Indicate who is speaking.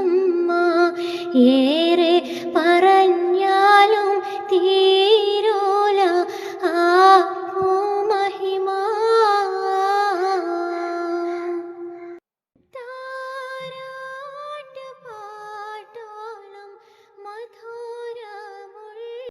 Speaker 1: അമ്മ. ഏറെ